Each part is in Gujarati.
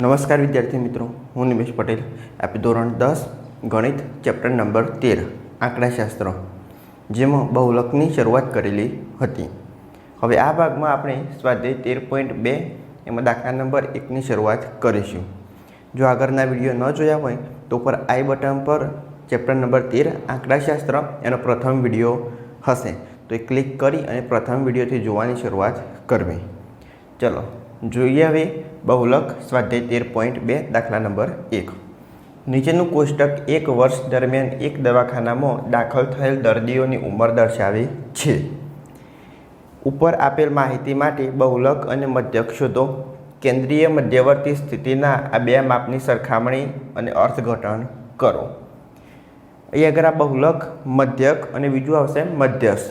નમસ્કાર વિદ્યાર્થી મિત્રો, હું નિમેશ પટેલ. આપી ધોરણ દસ, ગણિત, ચેપ્ટર નંબર તેર, આંકડાશાસ્ત્ર, જેમાં બહુલકની શરૂઆત કરેલી હતી. હવે આ ભાગમાં આપણે સ્વાધ્યાય તેર પોઈન્ટ બે, એમાં દાખલા નંબર એકની શરૂઆત કરીશું. જો આગળના વીડિયો ન જોયા હોય, તો ઉપર આઈ બટન પર ચેપ્ટર નંબર તેર, આંકડાશાસ્ત્ર, એનો પ્રથમ વીડિયો હશે. તો એ ક્લિક કરી અને પ્રથમ વિડીયોથી જોવાની શરૂઆત કરવી. ચલો, જોઈએ હવે બહુલક સ્વાધ્યાય તેર પોઈન્ટ બે દાખલા નંબર એક. નીચેનું કોષ્ટક એક વર્ષ દરમિયાન એક દવાખાનામાં દાખલ થયેલ દર્દીઓની ઉંમર દર્શાવે છે. ઉપર આપેલ માહિતી માટે બહુલક અને મધ્યક શોધો. કેન્દ્રીય મધ્યવર્તી સ્થિતિના આ બે માપની સરખામણી અને અર્થઘટન કરો. અહીં આગળ આ બહુલક, મધ્યક અને બીજું આવશે મધ્યસ્થ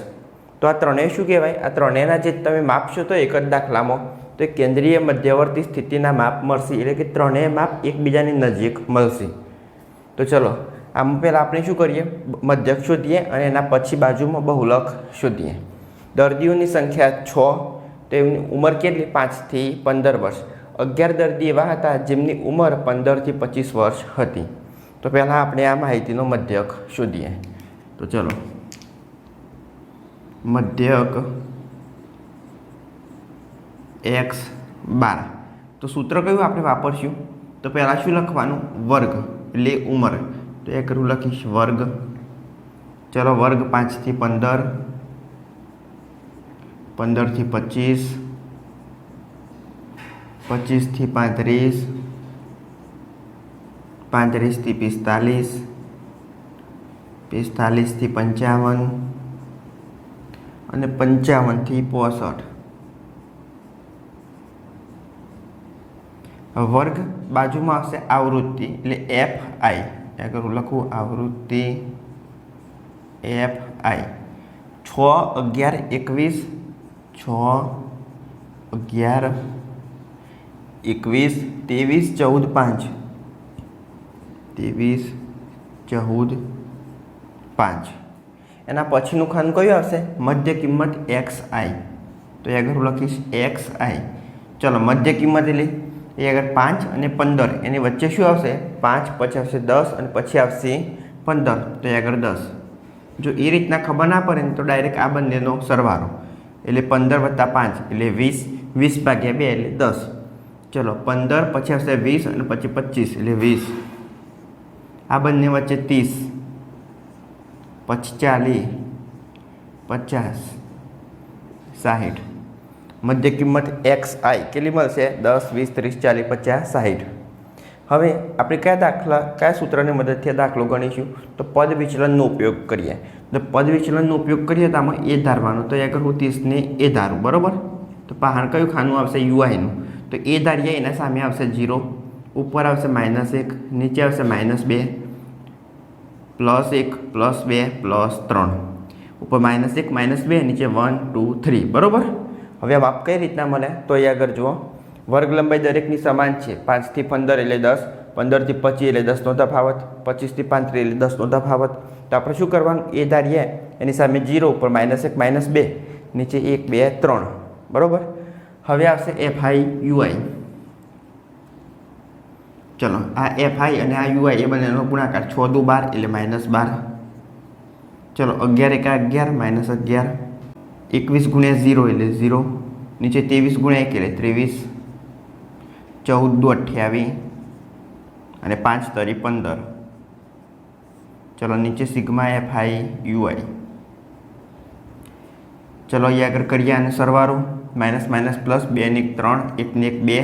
તો આ ત્રણેય શું કહેવાય? આ ત્રણેયના જે તમે માપશો તો એક જ દાખલામાં. તો કેન્દ્રીય મધ્યવર્તી સ્થિતિના માપ મળશે. એટલે કે ત્રણેય માપ એકબીજાની નજીક મળશે. તો ચલો, આમ પહેલાં આપણે શું કરીએ? મધ્યક શોધીએ અને એના પછી બાજુમાં બહુલક શોધીએ. દર્દીઓની સંખ્યા છ, તો એમની ઉંમર કેટલી? પાંચથી પંદર વર્ષ. અગિયાર દર્દી એવા હતા જેમની ઉંમર પંદરથી પચીસ વર્ષ હતી. તો પહેલાં આપણે આ માહિતીનો મધ્યક શોધીએ. તો ચલો, મધ્યક એક્સ બાર. તો સૂત્ર કયું આપણે વાપરશું? તો પહેલાં શું લખવાનું? વર્ગ, એટલે ઉંમર. તો એ કરું લખીશ વર્ગ. ચલો, વર્ગ પાંચથી પંદર. પંદરથી પચીસ. પચીસથી પાંત્રીસ. પાંત્રીસથી પિસ્તાલીસ. પિસ્તાલીસથી પંચાવન. અને પંચાવનથી પોસઠ. વર્ગ બાજુમાં આવશે આવૃત્તિ, એટલે એફ આઈ આગળ લખું આવૃત્તિ એફ આઈ છ અગિયાર એકવીસ, છ અગિયાર એકવીસ, ત્રેવીસ, ચૌદ, પાંચ. ત્રેવીસ, ચૌદ, પાંચ. એના પછીનું ખાન કયું આવશે? મધ્ય કિંમત એક્સ આઈ તો એ આગળ હું લખીશ એક્સ આઈ ચલો, મધ્ય કિંમત એટલે એ આગળ પાંચ અને પંદર, એની વચ્ચે શું આવશે? પાંચ, પછી આવશે દસ અને પછી આવશે પંદર. તો એ આગળ દસ. જો એ રીતના ખબર ના પડે ને તો ડાયરેક્ટ આ બંનેનો સરવાળો. એટલે પંદર વત્તા પાંચ, એટલે વીસ વીસ ભાગ્યા બે, એટલે દસ. ચલો, પંદર, પછી આવશે વીસ અને પછી પચીસ, એટલે વીસ. આ બંને વચ્ચે ત્રીસ. પછી ચાલીસ, પચાસ, સાહીઠ. મધ્ય કિંમત એક્સ આઈ કેટલી મળશે? દસ, વીસ, ત્રીસ, ચાલીસ, પચાસ, સાહીઠ. હવે આપણે કયા દાખલા, કયા સૂત્રની મદદથી દાખલો ગણીશું? તો પદ વિચલનનો ઉપયોગ કરીએ. તો પદ વિચલનનો ઉપયોગ કરીએ તો આમાં એ ધારવાનું. તો આગળ હું ત્રીસને એ ધારું, બરાબર? તો પહાણ કયું ખાનું આવશે? યુઆઈનું તો એ ધારીએ એના સામે આવશે જીરો ઉપર આવશે માઇનસ એક, નીચે આવશે માઇનસ બે, પ્લસ એક, પ્લસ બે, પ્લસ ત્રણ. ઉપર માઇનસ એક, માઇનસ બે, નીચે વન, ટુ, થ્રી, બરાબર? હવે માપ કઈ રીતના મળે તો એ આગળ જુઓ. વર્ગ લંબાઈ દરેકની સમાન છે. પાંચથી પંદર એટલે દસ, પંદરથી પચીસ એટલે દસનો તફાવત, પચીસથી પાંત્રીસ એટલે દસનો તફાવત. તો આપણે શું કરવાનું? એ ધારીએ. એની સામે જીરો ઉપર માઇનસ એક, માઇનસ બે, નીચે એક, બે, ત્રણ. બરાબર? હવે આવશે એફ આઈ યુઆઈ ચલો, આ એફ આઈ અને આ યુઆઈ એ બંનેનો ગુણાકાર. છ દુ બાર એટલે માઇનસ બાર. ચલો, અગિયાર એકા, અગિયાર, માઇનસ અગિયાર. એકવીસ ગુણ્યા ઝીરો એટલે ઝીરો, નીચે ત્રેવીસ ગુણ્યા એક એટલે ત્રેવીસ, ચૌદ દુ અઠ્યાવીસ અને પાંચ તરી પંદર. ચલો નીચે સિગ્મા એફ આઈ યુઆઈ ચલો અહીંયા આગળ કરીએ અને સરવારો માઇનસ માઇનસ પ્લસ બે ને એક ત્રણ, એક ને એક બે.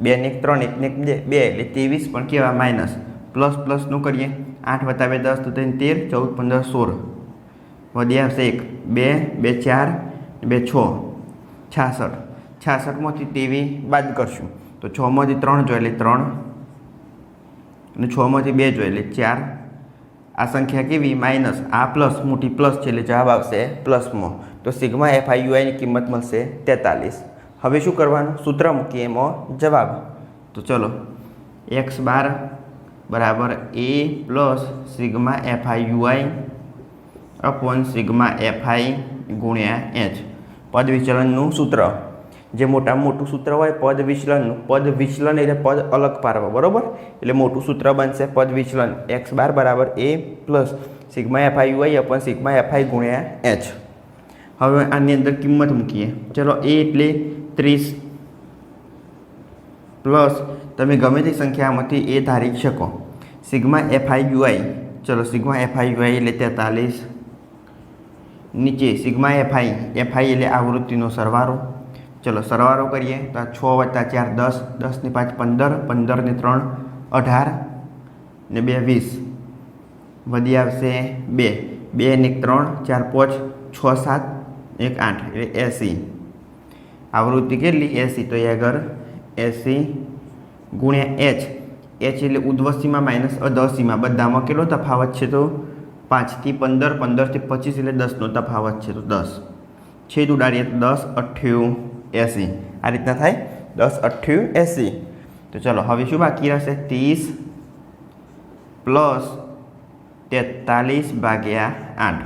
બે ને એક ત્રણ, એક ને એક બે એટલે ત્રેવીસ, પણ કેવા માઇનસ? પ્લસ પ્લસનું કરીએ. આઠ વત્તા બે દસ તો તેને તેર, ચૌદ પંદર સોળ. વધી આવશે એક, બે બે ચાર, બે છ, છાસઠ. છાસઠમાંથી તેવી બાદ કરશું. તો છમાંથી ત્રણ જોયેલી ત્રણ. અને છમાંથી બે જોયેલી ચાર. આ સંખ્યા કેવી? માઇનસ. આ પ્લસ મોટી પ્લસ છે એટલે જવાબ આવશે પ્લસમાં. તો સિગ્મા એફ આઈ યુઆઈની કિંમત મળશે તેતાલીસ. હવે શું કરવાનું? સૂત્ર મૂકીએ એમાં જવાબ. તો ચલો. એક્સ બાર બરાબર A plus sigma F I U I upon sigma F I ગુણ્યા એચ. પદ વિચલનનું સૂત્ર. જે મોટામાં મોટું સૂત્ર હોય પદ વિચલનનું. પદ વિચલન એટલે પદ અલગ પાડવા, બરાબર? એટલે મોટું સૂત્ર બનશે પદ વિચલન. એક્સ બાર બરાબર A plus sigma F I Y upon sigma F I ગુણ્યા એચ. હવે આની અંદર કિંમત મૂકીએ. ચલો એ એટલે ત્રીસ પ્લસ તમે ગમે તે સંખ્યામાંથી એ ધારી શકો. Sigma F I U I ચલો sigma F I U I એટલે તેતાલીસ. નીચે સિગ્મા એફઆઈ એફઆઈ એટલે આવૃત્તિનો સરવારો. ચલો સરવારો કરીએ તો આ છ વત્તા ચાર દસ દસની પાંચ પંદર પંદરને ત્રણ અઢાર ને બે વીસ. વધી આવશે બે. બે ને ત્રણ, ચાર પાંચ, છ સાત, એક આઠ એટલે એંસી. આવૃત્તિ કેટલી? એંસી. તો એ આગળ એંસી ગુણ્યા એચ. એચ એટલે ઉદ્વસીમાં માઇનસ અધસીમાં બધામાં કેટલો તફાવત છે તો? પાંચથી પંદર, પંદરથી પચીસ એટલે દસનો તફાવત છે, તો દસ. છેદ ઉડાડીએ દસ અઠ્ઠ્યું એંસી. આ રીતના થાય. દસ અઠ્યું એંસી. તો ચલો, હવે શું બાકી રહેશે? ત્રીસ પ્લસ તેતાલીસ ભાગ્યા આઠ.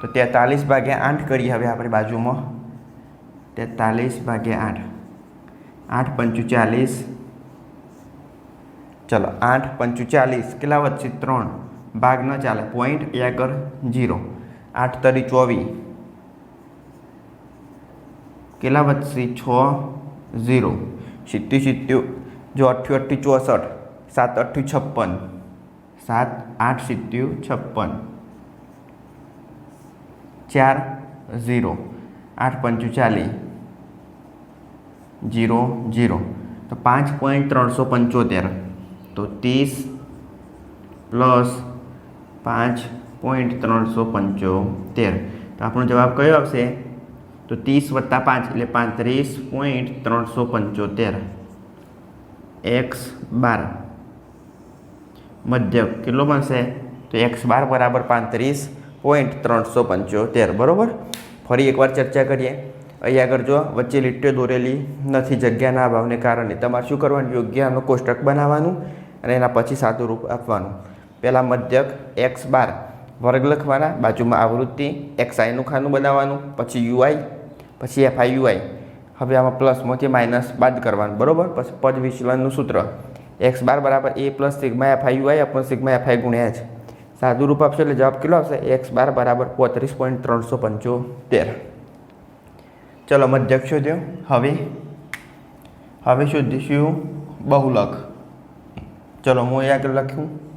તો તેતાલીસ ભાગ્યા આઠ કરીએ હવે આપણી બાજુમાં. તેતાલીસ ભાગ્યા આઠ. આઠ પંચું ચાલીસ. ચલો, આઠ પંચું ચાલીસ. કેટલા વધશે? ત્રણ. ભાગ ન ચાલે. પોઈન્ટ એકર જીરો આઠ તરી ચોવીસ. કેટલા વધશે? છ, ઝીરો. સિત્તી સિત્ત્યું જો અઠ્યું અઠ્ઠી ચોસઠ. સાત અઠ્ઠી છપ્પન. સાત, આઠ સિત્ત્યું છપ્પન. ચાર, ઝીરો. આઠ પંચું ચાલીસ જીરો જીરો તો પાંચ પોઈન્ટ ત્રણસો પંચોતેર. તો ત્રીસ પ્લસ પાંચ પોઈન્ટ ત્રણસો પંચોતેર. તો આપણો જવાબ કયો આવશે? તો ત્રીસ વત્તા પાંચ એટલે પાંત્રીસ પોઈન્ટ ત્રણસો પંચોતેર. X bar. મધ્ય કેટલો બનશે? તો એક્સ બાર બરાબર પાંત્રીસ પોઈન્ટ ત્રણસો પંચોતેર. બરાબર? ફરી એકવાર ચર્ચા કરીએ. અહીં આગળ જો વચ્ચે લીટીઓ દોરેલી નથી જગ્યાના અભાવને કારણે તમારે શું કરવાનું? યોગ્ય આનું કોષ્ટક બનાવવાનું અને એના પછી સાદું રૂપ આપવાનું. પહેલાં મધ્યક એક્સ બાર વર્ગ લખવાના, બાજુમાં આવૃત્તિ એક્સ આઈનું ખાનું બનાવવાનું, પછી યુઆઈ પછી એફ આઈ યુઆઈ હવે આમાં પ્લસમાંથી માઇનસ બાદ કરવાનું, બરાબર? પછી પદ વિચલનનું સૂત્ર. એક્સ બાર બરાબર A plus sigma F I U I upon sigma F I ગુણ્યા છે સાદું રૂપ આપશે એટલે જવાબ કેટલો આવશે? એક્સ બાર બરાબર પોત્રીસ પોઈન્ટ ત્રણસો પંચોતેર. ચલો, મધ્યક શોધ્યો. હવે? હવે શોધીશું બહુલક. ચલો, હું અહીંયા આગળ લખ્યું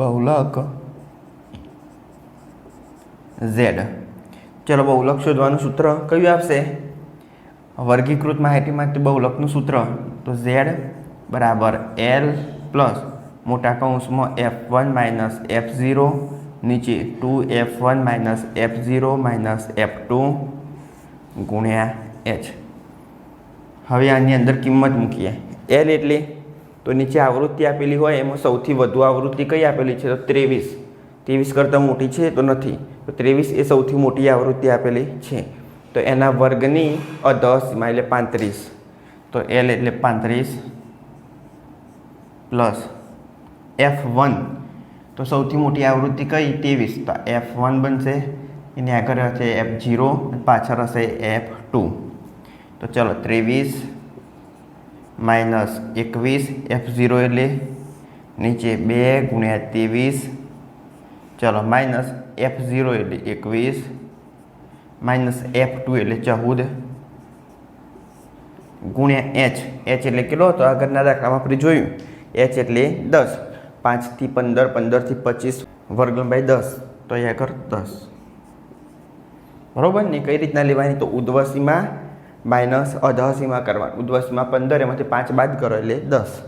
બહુલક ઝેડ ચલો બહુલક શોધવાનું સૂત્ર કયું આપશે? વર્ગીકૃત માહિતી માટે બહુલકનું સૂત્ર તો ઝેડ બરાબર એલ પ્લસ મોટા કૌંસમાં F one minus F zero નીચે two F one minus F zero minus F two ગુણ્યા એચ હવે આની અંદર કિંમત મૂકીએ. એલ એટલે તો નીચે આવૃત્તિ આપેલી હોય, એમાં સૌથી વધુ આવૃત્તિ કઈ આપેલી છે? તો ત્રેવીસ. ત્રેવીસ કરતાં મોટી છે તો નથી. તો ત્રેવીસ એ સૌથી મોટી આવૃત્તિ આપેલી છે. તો એના વર્ગની અધસીમા એટલે પાંત્રીસ. તો એલ એટલે પાંત્રીસ પ્લસ એફ વન તો સૌથી મોટી આવૃત્તિ કઈ? ત્રેવીસ. તો એફ વન બનશે. એની આગળ હશે એફ જીરો પાછળ હશે એફ ટુ તો ચલો ત્રેવીસ માઇનસ એકવીસ એફ ઝીરો એટલે નીચે બે ગુણ્યા ત્રેવીસ. ચલો માઇનસ એફ ઝીરો એટલે એકવીસ. માઇનસ એફ ટુ એટલે ચૌદ. ગુણ્યા એચ. એચ એટલે કેટલો હતો? આગળના દાખલામાં આપણે જોયું. એચ એટલે દસ. પાંચથી પંદર, પંદરથી પચીસ વર્ગ બાય દસ. તો એ આગળ દસ. બરાબર ને? કઈ રીતના લેવાની? તો ઉદ્વસીમાં માઇનસ અધસીમાં કરવાનું. ઉદ્વસીમાં પંદર, એમાંથી પાંચ બાદ કરો એટલે દસ.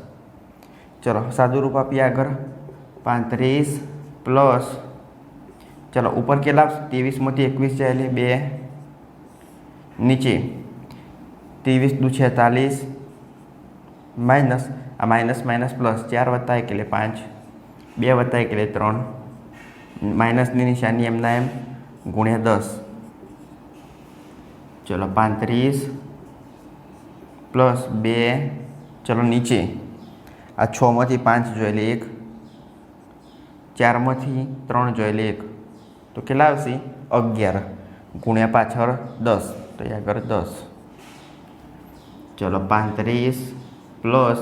ચલો સાદું રૂપ આપીએ આગળ. પાંત્રીસ પ્લસ, ચલો, ઉપર કેટલા ત્રેવીસમાંથી એકવીસ જાય એટલે બે. નીચે ત્રેવીસ દુ છેતાલીસ. માઇનસ, આ માઇનસ માઇનસ પ્લસ ચાર વત્તા એક એટલે પાંચ. બે વત્તા એક એટલે ત્રણ. માઇનસની નિશાની એમના એમ ગુણ્યા દસ. ચલો પાંત્રીસ પ્લસ બે, ચલો નીચે. આ છમાંથી પાંચ જોયેલી એક, ચારમાંથી ત્રણ જોયેલી એક. તો કેટલા આવશે? અગિયાર ગુણ્યા પાછળ દસ, તો એ આગળ દસ. ચલો પાંત્રીસ પ્લસ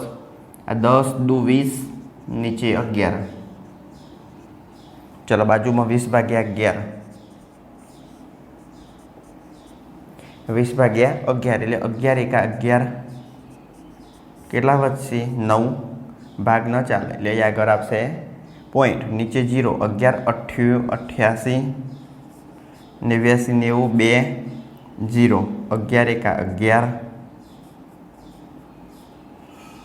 આ દસ દુ વીસ, નીચે અગિયાર. ચલો બાજુમાં વીસ ભાગ્યા અગિયાર. વીસ ભાગ્યા અગિયાર એટલે અગિયાર એકા અગિયાર. કેટલા વધશે? નવ. ભાગ ન ચાલે. એટલે એ આગળ આપશે. પોઈન્ટ નીચે જીરો અગિયાર અઠ્યું અઠ્યાસી, નેવ્યાસી, નેવું, બે જીરો અગિયાર એકા અગિયાર.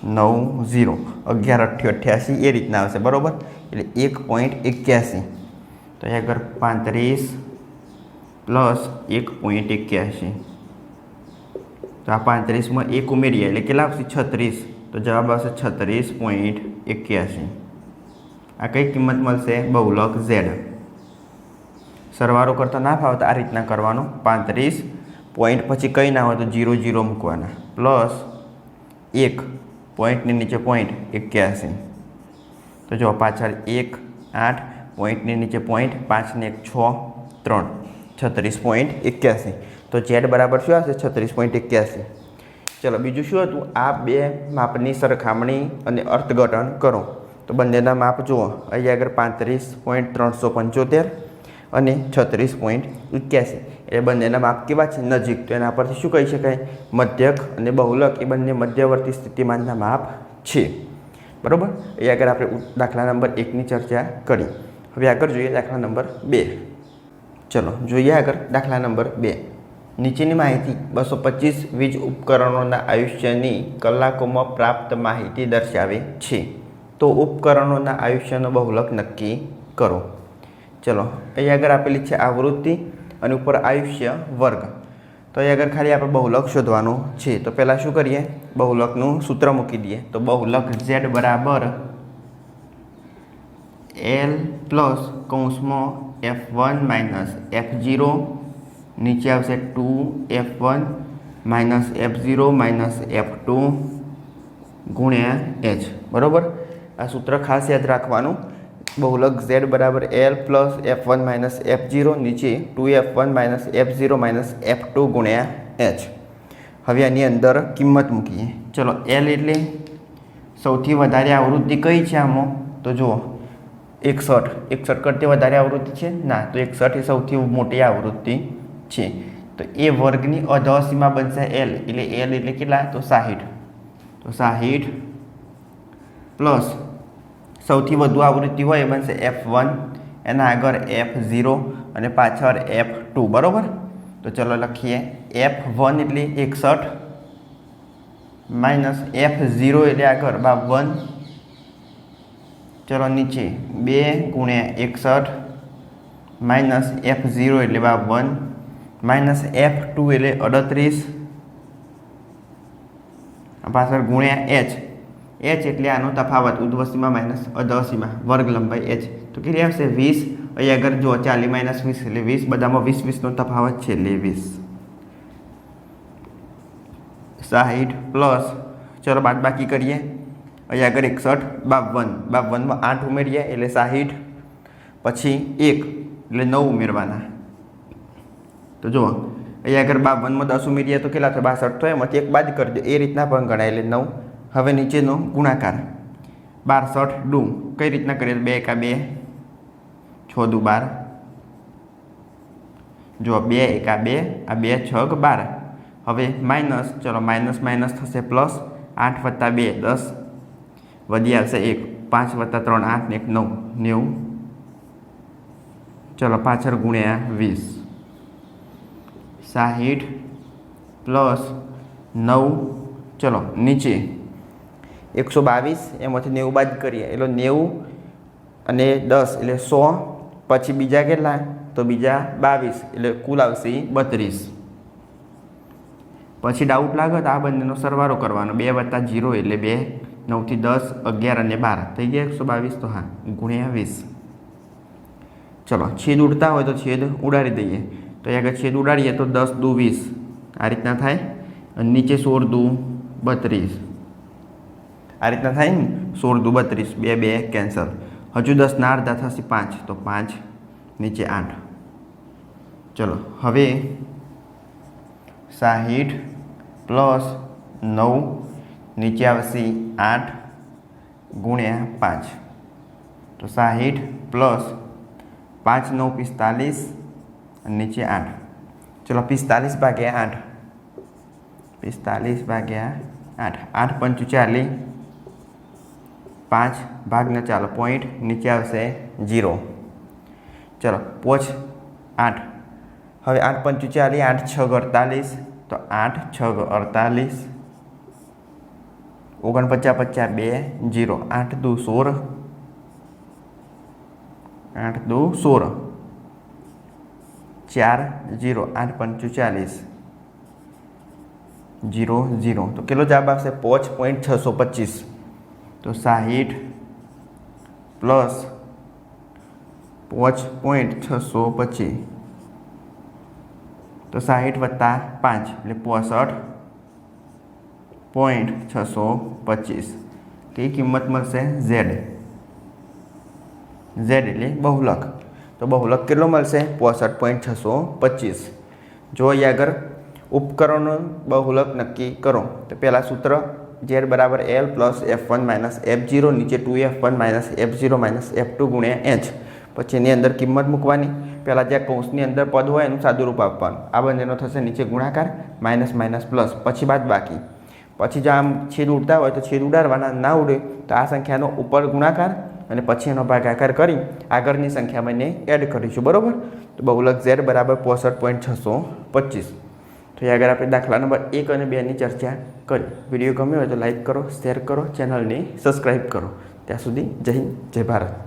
નવ ઝીરો અગિયાર અઠ્યો અઠ્યાસી એ રીતના આવશે. બરાબર? એટલે એક પોઈન્ટ એક્યાસી. તો એ આગળ પાંત્રીસ પ્લસ એક પોઈન્ટ એક્યાસી. તો આ પાંત્રીસમાં એક ઉમેરીએ, એટલે કેટલા આવશે? છત્રીસ. તો જવાબ આવશે છત્રીસ પોઈન્ટ એક્યાસી. આ કઈ કિંમત મળશે? બહુલક ઝેડ. સરવારો કરતા ના ફાવે તો આ રીતના કરવાનો. પાંત્રીસ પોઈન્ટ પછી કંઈ ના હોય તો જીરો જીરો મૂકવાના. પ્લસ એક પોઈન્ટની નીચે પોઈન્ટ એક્યાસી. તો જો પાછળ એક આઠ પોઈન્ટની નીચે પોઈન્ટ પાંચને એક છ ત્રણ. છત્રીસ પોઈન્ટ એક્યાસી. તો ઝેડ બરાબર શું આવશે? છત્રીસ પોઈન્ટ એક્યાસી. ચલો, બીજું શું હતું? આ બે માપની સરખામણી અને અર્થઘટન કરો. તો બંનેના માપ જુઓ. અહીં આગળ પાંત્રીસ પોઈન્ટ ત્રણસો પંચોતેર અને છત્રીસ પોઈન્ટ એક્યાસી. એટલે બંનેના માપ કેવા છે? નજીક. તો એના પરથી શું કહી શકાય? મધ્યક અને બહુલક એ બંને મધ્યવર્તી સ્થિતિમાનના માપ છે. બરાબર? એ આગળ આપણે દાખલા નંબર એકની ચર્ચા કરી. હવે આગળ જોઈએ દાખલા નંબર બે. ચલો, જોઈએ આગળ દાખલા નંબર બે. નીચેની માહિતી બસો પચીસ વીજ ઉપકરણોના આયુષ્યની કલાકોમાં પ્રાપ્ત માહિતી દર્શાવે છે. તો ઉપકરણોના આયુષ્યનો બહુલક નક્કી કરો. ચલો, અહીં આગળ આપેલી છે આવૃત્તિ અને ઉપર આયુષ્ય વર્ગ. તો અહીં આગળ ખાલી આપણે બહુલક શોધવાનું છે. તો પહેલાં શું કરીએ? બહુલકનું સૂત્ર મૂકી દઈએ. તો બહુલક ઝેડ બરાબર એલ પ્લસ કૌંસમાં F one minus F zero નીચે આવશે two F one minus F zero minus F two ગુણ્યા એચ. બરાબર? આ સૂત્ર ખાસ યાદ રાખવાનું. બહુલક ઝેડ બરાબર L plus F one minus F zero નીચે two F one minus F zero minus F two ગુણ્યા એચ. હવે આની અંદર કિંમત મૂકીએ. ચલો, એલ એટલે સૌથી વધારે આવૃત્તિ કઈ છે આમાં? તો જુઓ, એકસઠ. એકસઠ કરતી વધારે આવૃત્તિ છે? ના, તો એકસઠ એ સૌથી મોટી આવૃત્તિ. છે. તો એ વર્ગની અધસીમા બનશે એલ એટલે એલ એટલે કેટલા? તો સાહીઠ. તો સાહીઠ પ્લસ સૌથી વધુ આવૃત્તિ હોય એ બનશે એફ વન એના આગળ એફ ઝીરો અને પાછળ એફ ટુ બરાબર? તો ચલો લખીએ. એફ વન એટલે એકસઠ માઇનસ એફ ઝીરો એટલે આગળ બાવન. ચલો નીચે બે ગુણ્યા એકસઠ માઇનસ એફ ઝીરો એટલે બાવન. માઇનસ એફ ટુ એટલે અડત્રીસ. પાછળ ગુણ્યા એચ એચ એટલે આનો તફાવત ઉધ્વસીમાં માઇનસ અધસીમાં વર્ગ લંબાઈ એચ તો કેટલી આવશે? વીસ. અહીંયા આગળ જો ચાલી માઇનસ વીસ એટલે વીસ, બધામાં વીસ વીસનો તફાવત છે એટલે વીસ. સાહીઠ પ્લસ, ચલો બાદ બાકી કરીએ. અહીંયા આગળ એકસઠ, બાવન. બાવનમાં આઠ ઉમેરીએ એટલે સાહીઠ. પછી એક એટલે નવ ઉમેરવાના. તો જુઓ અહીં આગળ બાવનમાં દસ ઉમેરીએ તો કેટલા થાય? બાસઠ થાય. એમાંથી એક બાદ કરી દો એ રીતના પણ ગણાય. એટલે નવ. હવે નીચેનો ગુણાકાર. બારસઠ, ડુ. કઈ રીતના કરીએ? બે એકા બે. છ દુ બાર. જો, બે એકા બે. આ બે છગ બાર. હવે માઇનસ, ચલો, માઇનસ માઇનસ થશે પ્લસ આઠ વત્તા બે, દસ. વધી આવશે એક. પાંચ વત્તા ત્રણ, આઠ ને એક, નવ. નેવું. ચલો, પાછળ ગુણ્યા વીસ. સાહીઠ પ્લસ નવ, ચલો, નીચે. એકસો બાવીસ, એમાંથી નેવું બાદ કરીએ. એટલે નેવું અને દસ, એટલે સો. પછી બીજા કેટલા? તો બીજા બાવીસ, એટલે કુલ આવશે બત્રીસ. પછી ડાઉટ લાગે તો આ બંનેનો સરવારો કરવાનો. બે વત્તા જીરો એટલે બે, નવથી દસ, અગિયાર અને બાર. થઈ ગયા એકસો બાવીસ, તો હા, ગુણ્યા વીસ. ચલો, છેદ ઉડતા હોય તો છેદ ઉડાડી દઈએ. તો એક આગળ છેદ ઉડાડીએ તો દસ દુ વીસ. આ રીતના થાય. અને નીચે સોળ દુ બત્રીસ. આ રીતના થાય ને? સોળ દુ બત્રીસ. બે બે કેન્સલ હજુ દસના અડધા થશે પાંચ. તો પાંચ, નીચે આઠ. ચલો, હવે સાહીઠ પ્લસ નવ, નીચે આવશે આઠ ગુણ્યા પાંચ. તો સાહીઠ પ્લસ પાંચ, નવ, પિસ્તાલીસ. અને નીચે આઠ. ચલો, પિસ્તાલીસ ભાગ્યા આઠ. પિસ્તાલીસ ભાગ્યા આઠ. આઠ પંચું ચાલીસ. પાંચ ભાગને ચાલો પોઈન્ટ. નીચે આવશે જીરો ચલો, પોચ આઠ. હવે આઠ પંચું ચાલી આઠ છ અડતાલીસ. તો આઠ છ અડતાલીસ. ઓગણપચાસ પચાસ બે જીરો આઠ દુ સોળ. આઠ દુ સોળ. ચાર જીરો આઠ પંચું ચાલીસ જીરો જીરો તો કેટલો જવાબ આવશે પોચ પોઈન્ટ છસો પચીસ તો સાહીઠ પ્લસ પોચ પોઈન્ટ છસો પચીસ તો સાહીઠ વત્તા પાંચ એટલે પોસઠ પોઈન્ટ છસો પચીસ કઈ કિંમત મળશે ઝેડ ઝેડ એટલે બહુલક તો બહુલક કેટલો મળશે? પોસઠ પોઈન્ટ છસો પચીસ. જો અહીં આગળ ઉપકરણો બહુલક નક્કી કરો. તો પહેલાં સૂત્ર ઝેડ બરાબર L plus F one minus F zero નીચે two F one minus F zero minus F two ગુણ્યા એચ પછી એની અંદર કિંમત મૂકવાની. પહેલાં જે કૌંસની અંદર પદ હોય એનું સાદું રૂપ આપવાનું. આ બંનેનો થશે નીચે ગુણાકાર માઇનસ માઇનસ પ્લસ પછી બાદ બાકી. પછી જો આમ છેદ ઉડતા હોય તો છેદ ઉડાડવાના ના ઉડે તો આ સંખ્યાનો ઉપર ગુણાકાર અને પછી એનો ભાગાકાર કરી આગળની સંખ્યામાં એને એડ કરીશું, બરાબર? તો બહુલક ઝેડ બરાબર પોસઠ પોઈન્ટ છસો પચીસ. તો એ આગળ આપણે દાખલા નંબર એક અને બેની ચર્ચા કરી. વીડિયો ગમ્યો હોય તો લાઇક કરો, શેર કરો, ચેનલને સબસ્ક્રાઈબ કરો. ત્યાં સુધી જય હિન્દ, જય ભારત.